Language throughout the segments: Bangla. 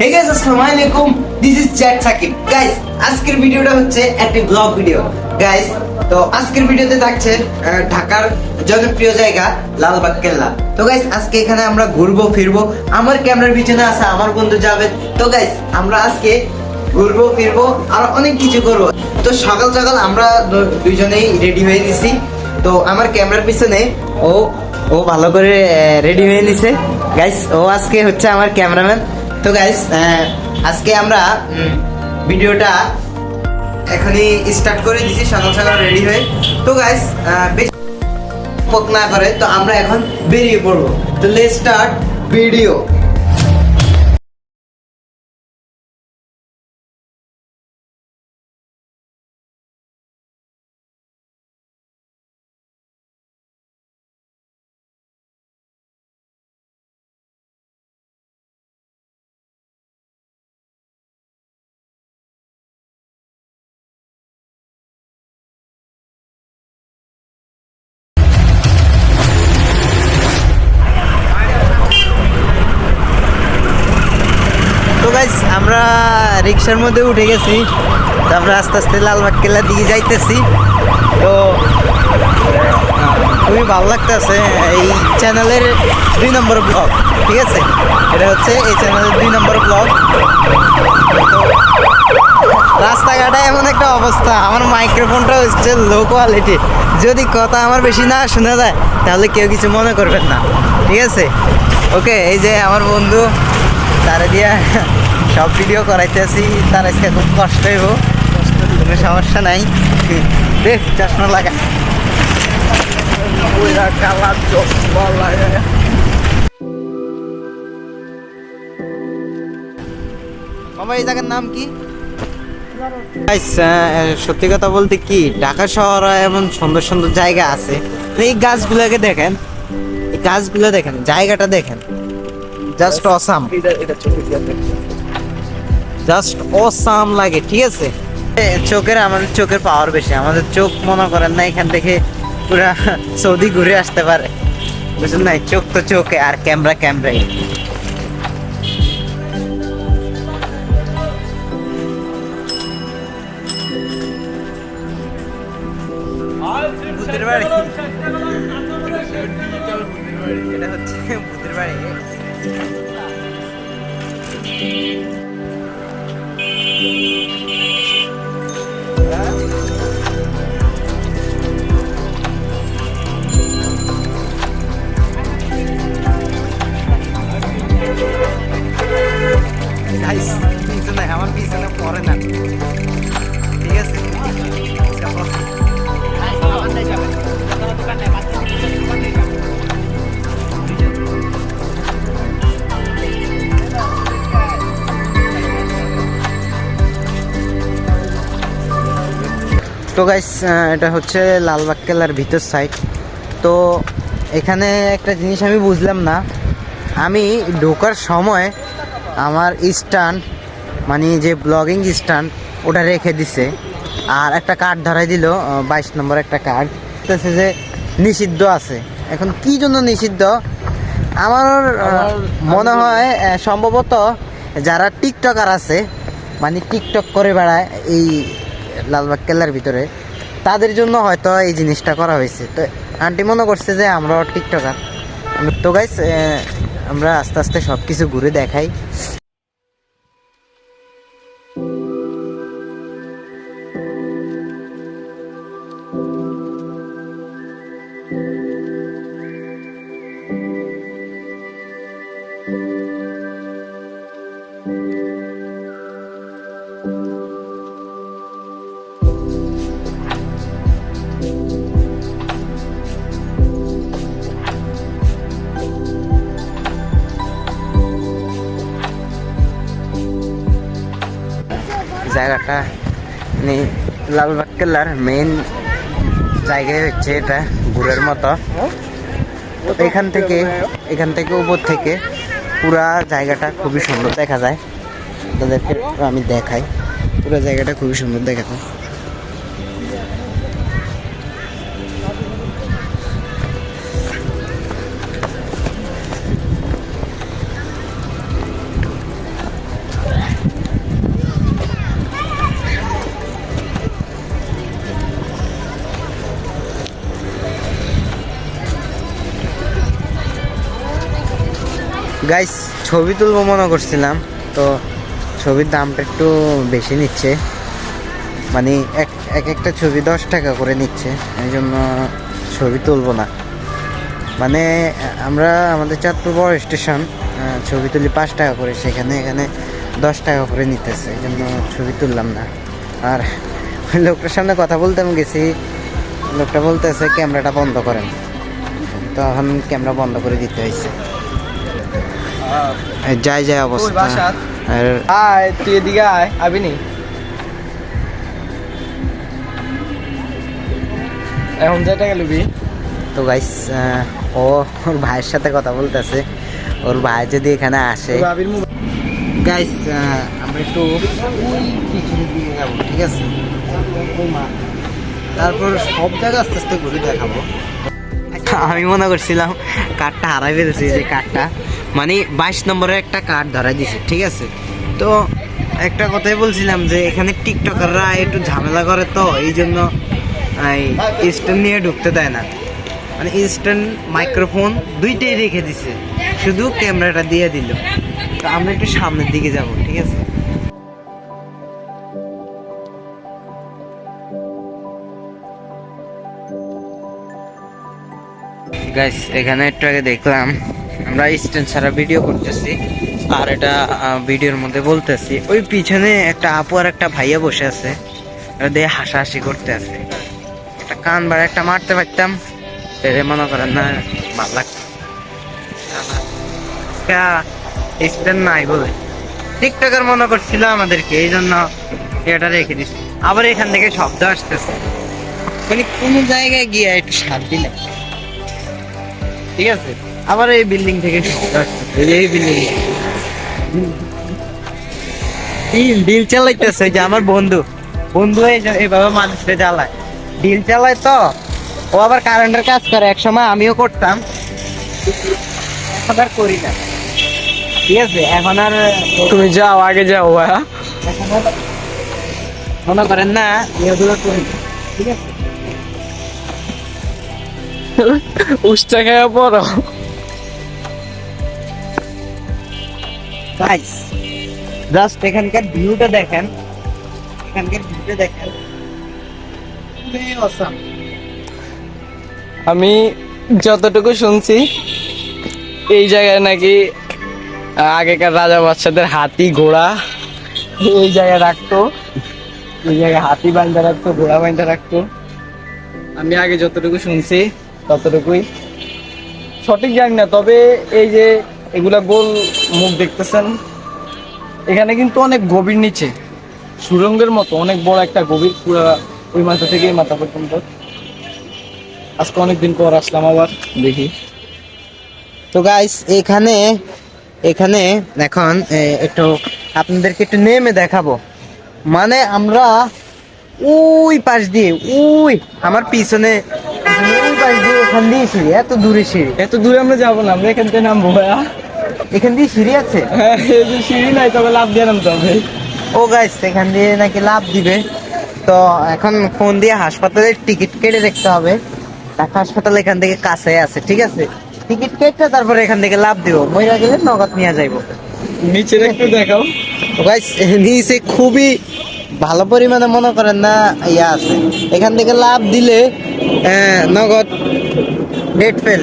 গাইস আসসালামু আলাইকুম this is chat Sakib guys আজকের ভিডিওটা হচ্ছে একটি ব্লগ ভিডিও গাইস তো আজকের ভিডিওতে থাকছে ঢাকার জনপ্রিয় জায়গা লালবাগ কেল্লা। তো গাইস আজকে এখানে আমরা ঘুরবো, ফিরবো। আমার ক্যামেরার পিছনে আছে, আমার বন্ধু যাবে তো গাইস আমরা আজকে ঘুরবো, ফিরবো, আর অনেক কিছু করব। তো সকাল সকাল আমরা দু- দুইজনেই রেডি হয়ে নিছি। তো আমার ক্যামেরার পিছনে ও ও ভালো করে রেডি হয়ে নিছে। গাইস ও আজকে হচ্ছে আমার ক্যামেরাম্যান। তো গাইস আজকে আমরা ভিডিওটা এখনই স্টার্ট করে দিছি সকাল সকাল রেডি হয়ে। তো গাইস বেশি পক না করে, তো আমরা এখন বেরিয়ে পড়ব। তো লেট স্টার্ট ভিডিও রিক্সার মধ্যে উঠে গেছি। তো আমরা আস্তে আস্তে লালবাগ কেল্লার দিকে যাইতেছি। তো খুবই ভালো লাগতেছে এই চ্যানেলের দুই নম্বর ব্লগ, ঠিক আছে? এটা হচ্ছে এই চ্যানেলের দুই নম্বর ব্লগ। রাস্তাঘাটে এমন একটা অবস্থা, আমার মাইক্রোফোনটা হচ্ছে লো কোয়ালিটি যদি কথা আমার বেশি না শোনা যায়, তাহলে কেউ কিছু মনে করবেন না, ঠিক আছে? ওকে, এই যে আমার বন্ধু, তারা দিয়া সব ভিডিও করাইতেছি। তার আজকে খুব কষ্ট হইব। কোনো সমস্যা নাই। দেখ চশমা লাগা। কালা চশমা লাগা মামা, এই নাম কি? সত্যি কথা বলতে কি, ঢাকা শহরে এমন সুন্দর সুন্দর জায়গা আছে। এই গাছগুলোকে দেখেন। এই গাছগুলো দেখেন, জায়গাটা দেখেন। জাস্ট অসাম জাস্ট অসাম লাগে, ঠিক আছে? চোখের আমাদের চোখের পাওয়ার বেশি, আমাদের চোখ মনে করেন না এখান থেকে পুরা সৌদি ঘুরে আসতে পারে। বুঝলেন না চোখ তো চোখে, আর ক্যামেরা ক্যামেরাই। বাড়ি। এটা তো গাইস এটা হচ্ছে লালবাগ কেল্লার ভিতর সাইড তো এখানে একটা জিনিস আমি বুঝলাম না। আমি ঢোকার সময় আমার স্ট্যান্ড মানে যে ব্লগিং স্ট্যান্ড ওটা রেখে দিছে। আর একটা কার্ড ধরাই দিল বাইশ নম্বর একটা কার্ড। বলতেছে যে নিষিদ্ধ আছে। এখন কি জন্য নিষিদ্ধ? আমার মনে হয় সম্ভবত যারা টিকটকার আছে মানে টিকটক করে বেড়ায় এই লালবাগ কেল্লার ভিতরে তাদের জন্য হয়তো এই জিনিসটা করা হয়েছে। তো আন্টি মনে করছে যে আমরাও টিকটকার। তো গাইস আমরা আস্তে আস্তে সব কিছু ঘুরে দেখাই। জায়গাটা মানে লালবাগ কেল্লার মেইন জায়গায় হচ্ছে এটা ঘুরের মতো। এখান থেকে এখান থেকে উপর থেকে পুরা জায়গাটা খুবই সুন্দর দেখা যায়। তাদেরকে আমি দেখাই। পুরো জায়গাটা খুবই সুন্দর দেখা যায়। গাইস ছবি তুলবো মনে করছিলাম, তো ছবির দামটা একটু বেশি নিচ্ছে। মানে এক এক একটা ছবি দশ টাকা করে নিচ্ছে, এই জন্য ছবি তুলবো না। মানে আমরা আমাদের চাঁদপুর বড় স্টেশন ছবি তুলি পাঁচ টাকা করে, সেখানে এখানে দশ টাকা করে নিতেছে, এই জন্য ছবি তুললাম না। আর লোকটার সামনে কথা বলতে আমি গেছি, লোকটা বলতেছে, ক্যামেরাটা বন্ধ করেন। তখন ক্যামেরা বন্ধ করে দিতে হয়েছে। যাই যাই অবস্থা। আয় তুই এদিকে আয় আবি নি। এখন তো গাইস ও ওর ভাইয়ের সাথে কথা বলতেছে। ওর ভাই যদি এখানে আসে। গাইস আমরা একটু ওই পিছনের দিকে যাব ঠিক আছে? তারপর সব জায়গা আস্তে আস্তে ঘুরে দেখাবো। আমি মনে করছিলাম কার্ডটা হারাই ফেলছি যে কার্ডটা মানে বাইশ নম্বরের একটা কার্ড ধরাই দিছে, ঠিক আছে? তো একটা কথাই বলছিলাম যে এখানে টিকটকাররা একটু ঝামেলা করে তো, এই জন্য স্ট্যান্ড নিয়ে ঢুকতে দেয় না। মানে স্ট্যান্ড মাইক্রোফোন দুইটাই রেখে দিছে, শুধু ক্যামেরাটা দিয়ে দিল। তো আমরা একটু সামনের দিকে যাব, ঠিক আছে? গাইস এখানে একটু আগে দেখলাম আমরা স্ট্যান্ড ছাড়া ভিডিও করতেছি, আর এটা ভিডিওর মধ্যে বলতেছি। ওই পিছনে একটা আপু আর একটা ভাইয়া বসে আছে দিয়ে হাসাহাসি করতে আছে। একটা কান বাড়া একটা মারতে পারতাম এদের মনে করেন না, ভালো লাগতো। নাই বলে। টিকটকার মনে করছিল আমাদেরকে, এই জন্য এটা রেখে দিচ্ছি আবার এখান থেকে শব্দ আসতেছে। মানে কোনো জায়গায় গিয়ে একটু শান্তি লাগে ঠিক আছে? আবার এই বিল্ডিং থেকে এই বিল্ডিং ডিল ডিল চালাইতেছে যে আমার বন্ধু। বন্ধু মানুষকে জ্বালায়। ডিল চালায় তো। ও আবার কারেন্টের কাজ করে। এক সময় আমিও করতাম। এখন আর করি না। ঠিক আছে এখন আর তুমি যাও আগে যাও ভাইয়া মনে করেন না এগুলো করি ঠিক আছে? খেয়ে পড়ো। গাইস জাস্ট এখানকার ভিউটা দেখেন। এখানকার ভিউটা দেখেন। আমি যতটুকু শুনছি, এই জায়গায় নাকি আগেকার রাজা বাচ্চাদের হাতি ঘোড়া এই জায়গায় রাখতো। এই জায়গায় হাতি বান্ধা রাখতো, ঘোড়া বান্ধা রাখতো। আমি আগে যতটুকু শুনছি, ততটুকুই। সঠিক জানি না, তবে এই যে এগুলা গোল মুখ দেখতেছেন? এখানে কিন্তু অনেক গভীর নিচে। সুরঙ্গের মতো, অনেক বড় একটা গভীর, পুরো ওই মাথা থেকে মাথা পর্যন্ত। আজকে অনেকদিন পর আসলাম আবার, দেখি। তো গাইস এখানে এখানে এখন একটু আপনাদেরকে একটু নেমে দেখাবো। মানে আমরা ওই পাশ দিয়ে ওই আমার পিছনে। ওই পাশ দিয়ে ওখান দিয়ে সিঁড়ি এত দূরে সিঁড়ি। এত দূরে আমরা যাব না আমরা এখান থেকে নামবো ভাইয়া। এখান দিয়ে সিঁড়ি আছে? হ্যাঁ, সিঁড়ি নাই তবে লাভ দিয়ে নামতে হবে। ও গাইস এখান দিয়ে নাকি লাভ দিবে। তো এখন ফোন দিয়ে হাসপাতালের টিকিট কেটে দেখতে হবে। ঢাকা হাসপাতাল এখান থেকে কাছে আছে ঠিক আছে? টিকিট কেটে তারপরে এখান থেকে লাভ দিব। মহিলা গেলে নগদ নিয়ে যাইবো। নিচে একটু দেখাও। গাইস নিচে খুবই ভালো পরিমাণে মনে করেন না, ইয়া আছে। এখান থেকে লাভ দিলে নগদ ডেট ফেল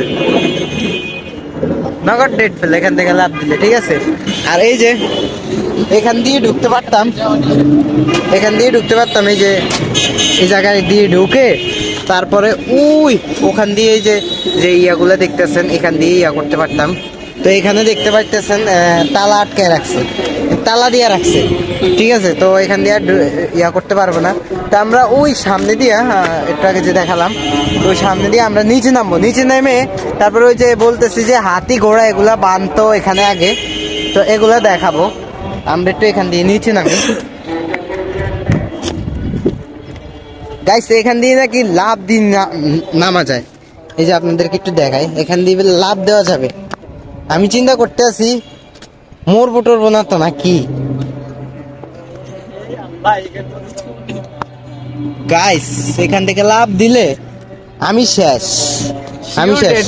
নগদ ডেট ফেল এখান থেকে লাভ দিলে, ঠিক আছে? আর এই যে, এখান দিয়ে ঢুকতে পারতাম, এখান দিয়ে ঢুকতে পারতাম, এই যে, এই জায়গায় দিয়ে ঢুকে, তারপরে, উই, ওখান দিয়ে এই যে যে ইয়াগুলো দেখতেছেন, এখান দিয়ে ইয়া করতে পারতাম। তো এখানে দেখতে পাইতেছেন তালা আটকে রাখছে। তালা দিয়ে রাখছে, ঠিক আছে? তো এখান দিয়ে ইয়া করতে পারব না। তো আমরা ওই সামনে দিয়ে একটু আগে যে দেখালাম, তো ওই সামনে দিয়ে আমরা নিচে নামবো। নিচে নেমে তারপরে ওই যে বলতেছি যে হাতি ঘোড়া, এগুলা বানতো এখানে আগে। তো এগুলা দেখাবো। আমরা একটু এখান দিয়ে নিচে নামি। গাইস এখান দিয়ে নাকি লাভ দিয়ে না- নামা যায়। এই যে আপনাদেরকে একটু দেখাই। এখান দিয়ে লাভ দেওয়া যাবে। আমি চিন্তা করতে আছি মোর টরবো না তো নাকি? গাইস এখান থেকে লাভ দিলে আমি শেষ। আমি শেষ।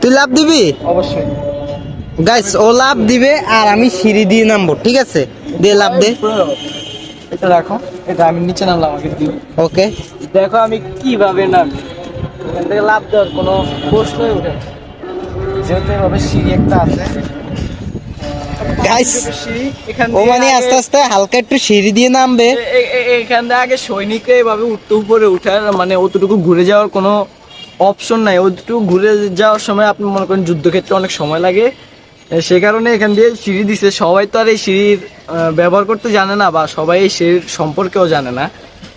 তুই লাভ দিবি? অবশ্যই। গাইস ও লাভ দিবে আর আমি সিঁড়ি দিয়ে নামবো ঠিক আছে? দিয়ে লাভ দে। এটা রাখো এটা আমি নিচে নামলাম আমাকে দিও ওকে দেখো আমি কীভাবে নামি। এখান থেকে লাভ দেওয়ার কোনো প্রশ্নই না। যেহেতু এভাবে সিঁড়ি একটা আছে। গাইস ও মানে আস্তে আস্তে হালকা একটু সিঁড়ি দিয়ে নামবে। এখান থেকে আগে সৈনিককে এভাবে উঠতে উপরে উঠার মানে অতটুকু ঘুরে যাওয়ার কোনো অপশন নাই। অতটুকু ঘুরে যাওয়ার সময় আপনি মনে করেন যুদ্ধক্ষেত্রে অনেক সময় লাগে। সে কারণে এখান দিয়ে সিঁড়ি দিছে। সবাই তো আর এই সিঁড়ির ব্যবহার করতে জানে না বা সবাই এই সিঁড়ির সম্পর্কেও জানে না।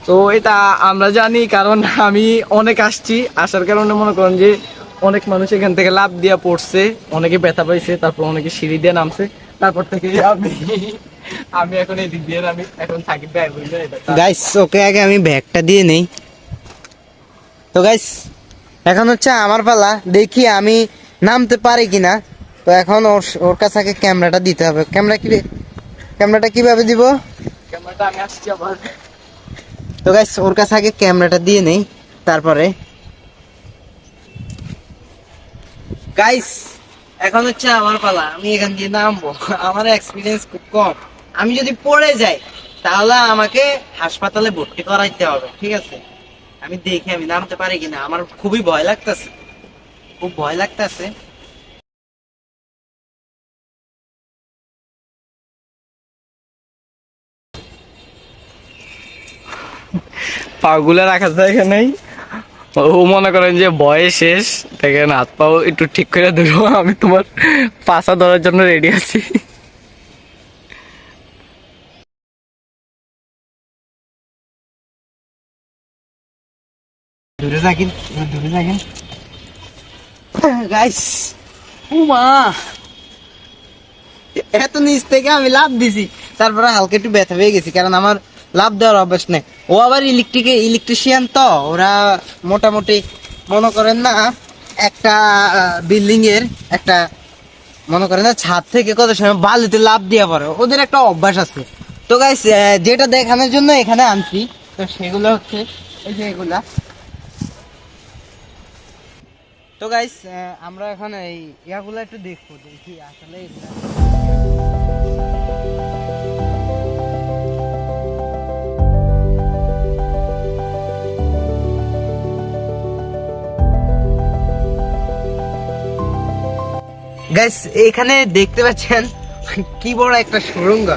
তো এটা আমরা জানি কারণ আমি অনেক আসছি। আসার কারণে মনে করেন যে অনেক মানুষ এখান থেকে লাভ দিয়া পড়ছে অনেকে ব্যথা পাইছে তারপর অনেকে সিঁড়ি দিয়ে নামছে। তারপর থেকে আমি আমি এখন এই দিক দিয়ে নামি এখন থাকি ব্যাগ গাইস ওকে আগে আমি ব্যাগটা দিয়ে নেই। তো গাইস এখন হচ্ছে আমার পালা দেখি আমি নামতে পারি কিনা। তো এখন ওর ওর কাছে আগে ক্যামেরাটা দিতে হবে। ক্যামেরা কি ক্যামেরাটা কীভাবে দিব? ক্যামেরাটা আমি আসছি আবার। তো গাইস ওর কাছে আগে ক্যামেরাটা দিয়ে নেই তারপরে গাইস এখন হচ্ছে আমার পালা। আমি এখান দিয়ে নামবো। আমার এক্সপিরিয়েন্স খুব কম। আমি যদি পড়ে যাই, তাহলে আমাকে হাসপাতালে ভর্তি করাইতে হবে, ঠিক আছে? আমি দেখি আমি নামতে পারি কিনা। আমার খুবই ভয় লাগতেছে। খুব ভয় লাগতেছে। পাগুলা রাখার জায়গা নেই। ও মনে করেন যে বয়স শেষ দেখেন হাত পাও একটু ঠিক করে দেবো আমি তোমার পাশা ধরার জন্য রেডি আছি। দূরে থাকেন দূরে থাকেন। গাইস ও এত নিচ থেকে আমি লাভ দিছি তারপরে হালকা একটু ব্যথা পেয়ে গেছি কারণ আমার লাভ দেওয়ার অভ্যাস নেই। ও আবার ইলেকট্রিক ইলেকট্রিশিয়ান তো, ওরা মোটামুটি মনে করেন না, একটা বিল্ডিং এর একটা মনে করেন না, ছাদ থেকে কত সময় বালিতে লাভ দিয়ে পড়ে। ওদের একটা অভ্যাস আছে। তো গাইস যেটা দেখানোর জন্য এখানে আনছি, তো সেগুলো হচ্ছে, এই যে এগুলা। তো গাইস আমরা এখন এই ইয়াগুলো একটু দেখব, দেখি আসলে এগুলা- গাইস এখানে দেখতে পাচ্ছেন কি বড় একটা সুরঙ্গ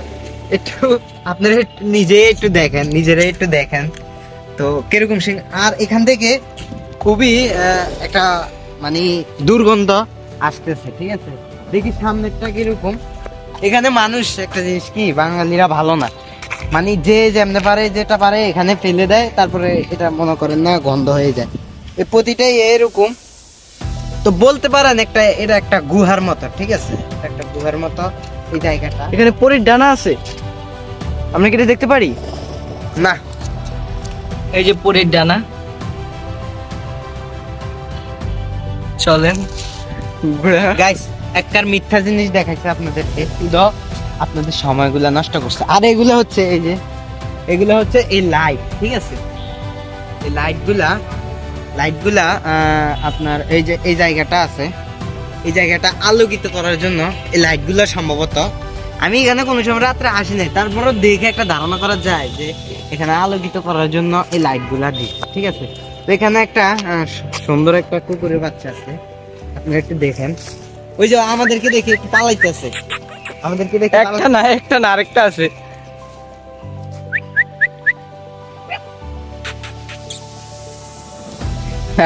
একটু আপনারা নিজে একটু দেখেন নিজেরা একটু দেখেন। তো কীরকম সিং আর এখান থেকে খুবই একটা মানে দুর্গন্ধ আসতেছে, ঠিক আছে? দেখি সামনেরটা কীরকম। এখানে মানুষ, একটা জিনিস কি, বাঙালিরা ভালো না। মানে যে যেমনে পারে, যেটা পারে, এখানে ফেলে দেয়, তারপরে এটা মনে করেন না, গন্ধ হয়ে যায়। প্রতিটাই এরকম। তো বলতে পারেন একটা এটা একটা গুহার মতো ঠিক আছে? একটা গুহার মতো এই জায়গাটা। এখানে পরীর ডানা আছে। আমরা কি এটা দেখতে পারি? না। এই যে পরীর ডানা। চলেন। গাইস একটার মিথ্যা জিনিস দেখাইছে আপনাদেরকে। তো আপনাদের সময়গুলা নষ্ট করছে। আর এগুলো হচ্ছে এই যে এগুলো হচ্ছে এই লাইট ঠিক আছে? এই লাইটগুলা লাইটগুলা আপনার এই যে, এই জায়গাটা আছে, এই জায়গাটা আলোকিত করার জন্য এই লাইটগুলো সম্ভবত আমি এখানে কোনো সময় রাত্রে আসি নাই। তারপরও দেখে একটা ধারণা করা যায় যে এখানে আলোকিত করার জন্য এই লাইটগুলা দিচ্ছে ঠিক আছে? তো এখানে একটা সুন্দর একটা কুকুরের বাচ্চা আছে আপনি একটু দেখেন। ওই যে আমাদেরকে দেখে একটু পালাইতেছে। আমাদেরকে দেখে একটা না একটা না, আরেকটা আছে।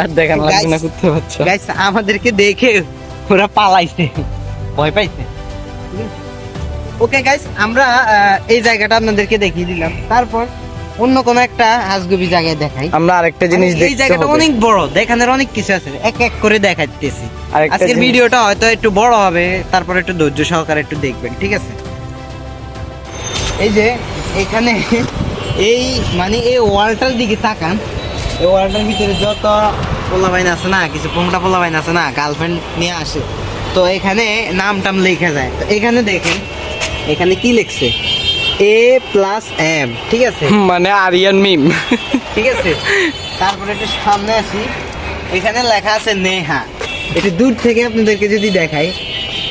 আর দেখান লাগবে না করতে পারছ। গাইস আমাদেরকে দেখে ওরা পালাইছে। ভয় পাইছে। ওকে গাইস আমরা এই জায়গাটা আপনাদেরকে দেখিয়ে দিলাম। তারপর অন্য কোন একটা হাজগুবি জায়গায় দেখাই। আমরা আরেকটা জিনিস এই জায়গাটা অনেক বড়। দেখানোর অনেক কিছু আছে। এক এক করে দেখাইতেছি। আজকের ভিডিওটা হয়তো একটু বড় হবে। তারপর একটু ধৈর্য সহকারে একটু দেখবেন ঠিক আছে? এই যে এখানে এই মানে এই ওয়ালটার দিকে তাকান। এই ভিতরে যত পোলাবাইন আছে না কিছু পোংটা পোলাবাইন আছে না গার্লফ্রেন্ড নিয়ে আসে তো এখানে নাম টাম লেখা যায়। তো এখানে দেখেন এখানে কি লিখছে? এ প্লাস এম ঠিক আছে? মানে আরিয়ান মিম। ঠিক আছে? তারপরে একটু সামনে আসি। এখানে লেখা আছে নেহা। একটু দূর থেকে আপনাদেরকে যদি দেখাই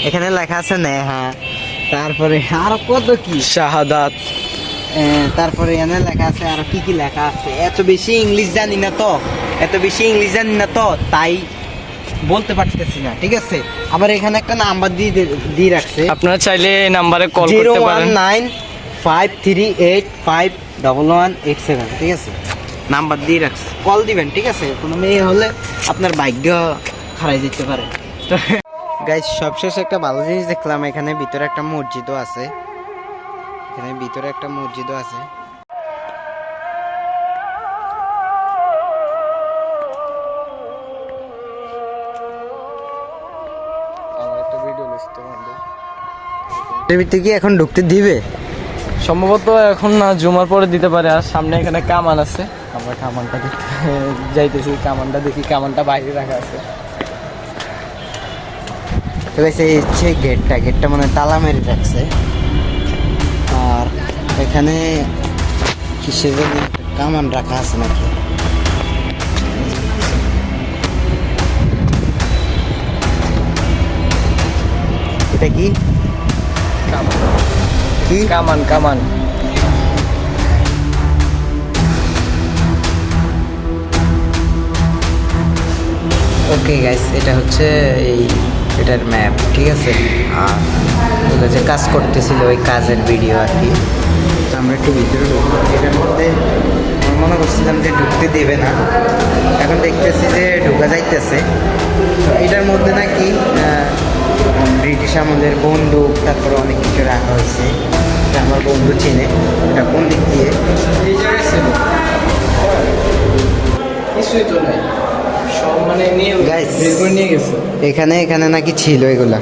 এখানে লেখা আছে নেহা। তারপরে আর কত কি? শাহাদাত। তারপরে এখানে লেখা আছে আর কি কি লেখা আছে? এত বেশি ইংলিশ জানি না তো এত বেশি ইংলিশ জানি না তো তাই বলতে পারতেছি না ঠিক আছে? আবার এখানে একটা নাম্বার দিয়ে দিয়ে রাখছে। আপনারা চাইলে এই নাম্বারে কল করতে পারেন। Nine five three eight five double one eight seven ঠিক আছে? নাম্বার দিয়ে রাখছে। কল দিবেন ঠিক আছে? কোনো মেয়ে হলে আপনার ভাগ্য হারাই যেতে পারে। তো গাইজ সবশেষ একটা ভালো জিনিস দেখলাম এখানে ভিতরে একটা মসজিদও আছে। এখানে ভিতরে একটা মসজিদও আছে। ভিতরে কি এখন ঢুকতে দিবে? সম্ভবত এখন না জুমার পরে দিতে পারে। আর সামনে এখানে কামান আছে। আমরা কামানটা দেখতে যাইতেছি কামানটা দেখি কামানটা বাইরে রাখা আছে। তো এই হচ্ছে গেটটা। গেটটা মানে তালা মেরে রাখছে। এখানে কিসের জন্য কামান রাখা আছে নাকি? এটা কি? কি? কামান কামান। ওকে গাইস এটা হচ্ছে এই এটার ম্যাপ ঠিক আছে? আর ওগুলো যে কাজ করতেছিল ওই কাজের ভিডিও আর কি। আমরা একটু ভিতরে ঢুকবো। এটার মধ্যে আমি মনে করছিলাম যে ঢুকতে দেবে না। এখন দেখতেছি যে ঢুকা যাইতেছে। তো এটার মধ্যে নাকি ব্রিটিশ আমলের বন্দুক তারপরে অনেক কিছু রাখা হয়েছে। আমার বন্ধু চেনে। এটা কোন দিক দিয়ে? কিছুই তো নাই। মানে নিয়ে Guys. নিয়ে এখানে এখানে নাকি ছিল এগুলা।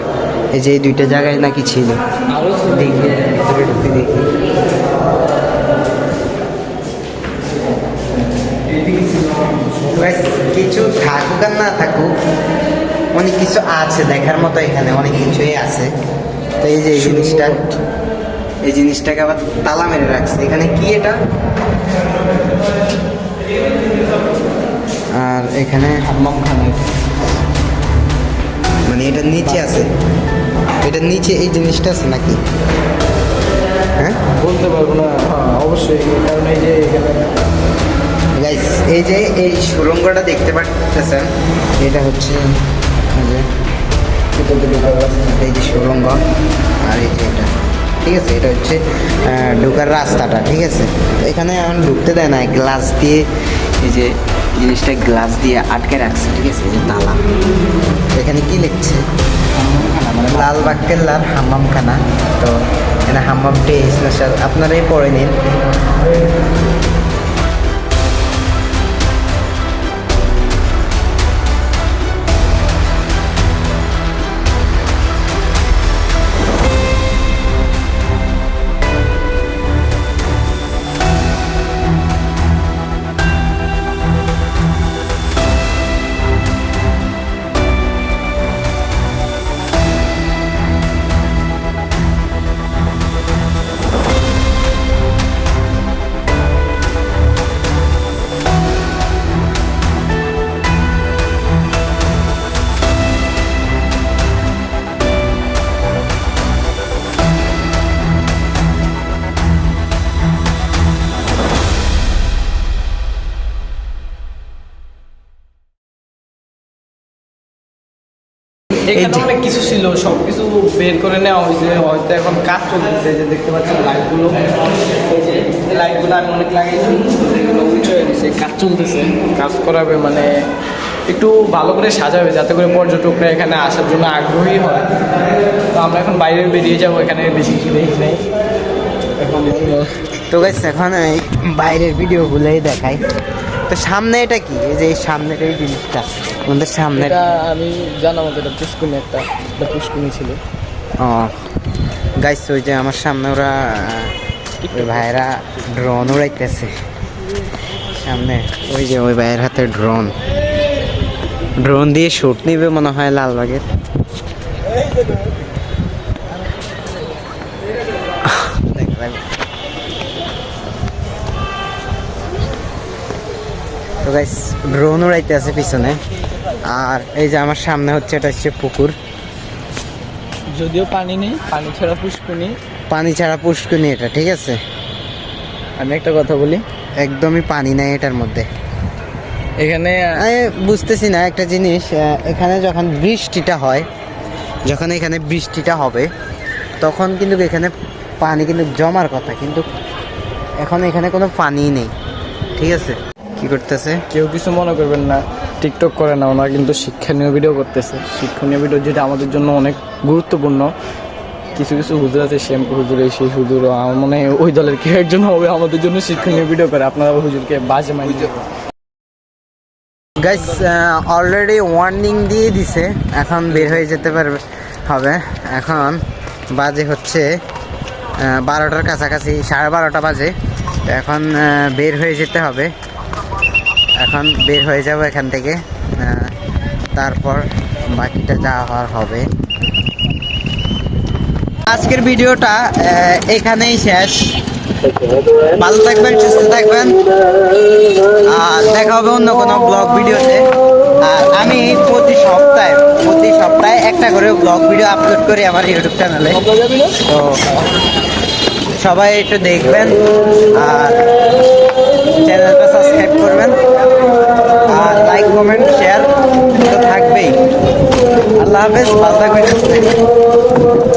এই যে এই দুইটা জায়গায় নাকি ছিল। দেখি ভিতরে ঢুকে দেখি Guys, কিছু থাকুক আর না থাকুক অনেক কিছু আছে দেখার মতো এখানে অনেক কিছুই আছে। তো এই যে এই জিনিসটা এই জিনিসটাকে আবার তালা মেরে রাখছে। এখানে কি এটা? আর এখানে হাম্মাম খানা এটা। মানে এটার নিচে আছে। এটা নিচে এই জিনিসটা আছে নাকি? হ্যাঁ? বলতে পারব না। হ্যাঁ অবশ্যই কারণ এই যে এখানে গাইস এই যে এই সুরঙ্গটা দেখতে পাচ্ছেন এটা হচ্ছে এই যে সুরঙ্গ, আর এই যে এটা, ঠিক আছে? এটা হচ্ছে ঢোকার রাস্তাটা, ঠিক আছে? তো এখানে এখন ঢুকতে দেয় না, গ্লাস দিয়ে, এই যে জিনিসটা গ্লাস দিয়ে আটকে রাখছে, ঠিক আছে? যে তালা। এখানে কি লিখছে? লালবাগ কেল্লার হাম্মামখানা। তো এখানে হাম্মাম টেস্ট আপনারাই পড়ে নিন। এখানে অনেক কিছু ছিল সব কিছু বের করে নেওয়া হয়েছে। হয়তো এখন কাজ চলতেছে যে দেখতে পাচ্ছেন লাইটগুলো এই যে লাইটগুলো আমি অনেক এগুলো গেছে কাজ চলতেছে। কাজ করাবে মানে একটু ভালো করে সাজাবে যাতে করে পর্যটকরা এখানে আসার জন্য আগ্রহী হয়। তো আমরা এখন বাইরে বেরিয়ে যাব এখানে বেশি কিছু দেখি নেই। এখন তো গাইস এখন বাইরের ভিডিওগুলোই দেখাই। তো সামনে এটা কি? এই যে এই সামনের এই জিনিসটা। আমাদের সামনে। এটা আমি জানা মতো এটা পুষ্কুনি একটা এটা পুষ্কুনি ছিল। ও গাইস ওই যে আমার সামনে ওরা ওই ভাইরা ড্রোন উড়াইতেছে। সামনে ওই যে ওই ভাইয়ের হাতে ড্রোন ড্রোন দিয়ে শুট নিবে মনে হয় লালবাগের তো গাইস ড্রোন উড়াইতে আছে পিছনে। আর এই যে আমার সামনে হচ্ছে এটা হচ্ছে পুকুর। যদিও পানি নেই পানি ছাড়া পুষ্কুনি। পানি ছাড়া পুষ্কুনি এটা ঠিক আছে? আমি একটা কথা বলি। একদমই পানি নাই এটার মধ্যে। এখানে আমি বুঝতেছি না একটা জিনিস এখানে যখন বৃষ্টিটা হয় যখন এখানে বৃষ্টিটা হবে তখন কিন্তু এখানে পানি কিন্তু জমার কথা কিন্তু এখন এখানে কোনো পানি নেই ঠিক আছে? কি করতেছে? কেউ কিছু মনে করবেন না। টিকটক করে না ওনারা কিন্তু শিক্ষণীয় ভিডিও করতেছে। শিক্ষণীয় ভিডিও যেটা আমাদের জন্য অনেক গুরুত্বপূর্ণ। কিছু কিছু হুজুর আছে শ্যাম্পু হুজুর এই সেই হুজুর আমার মনে হয় ওই দলের কেউ একজন হবে আমাদের জন্য শিক্ষণীয় ভিডিও করে। আপনারা হুজুরকে বাজে মাইন্ড গাইস অলরেডি ওয়ার্নিং দিয়ে দিছে। এখন বের হয়ে যেতে পারবে হবে। এখন বাজে হচ্ছে বারোটার কাছাকাছি সাড়ে বারোটা বাজে। এখন বের হয়ে যেতে হবে। এখন বের হয়ে যাব এখান থেকে। তারপর বাকিটা যা হওয়ার হবে। আজকের ভিডিওটা এখানেই শেষ। ভালো থাকবেন, সুস্থ থাকবেন। আর দেখা হবে অন্য কোনো ব্লগ ভিডিওতে। আর আমি প্রতি সপ্তাহে প্রতি সপ্তাহে একটা করে ব্লগ ভিডিও আপলোড করি আমার ইউটিউব চ্যানেলে তো সবাই একটু দেখবেন। আর চ্যানেলটা সাবস্ক্রাইব করবেন আর লাইক কমেন্ট শেয়ার তো থাকবেই আল্লাহ হাফেজ ভালো থাকবেন।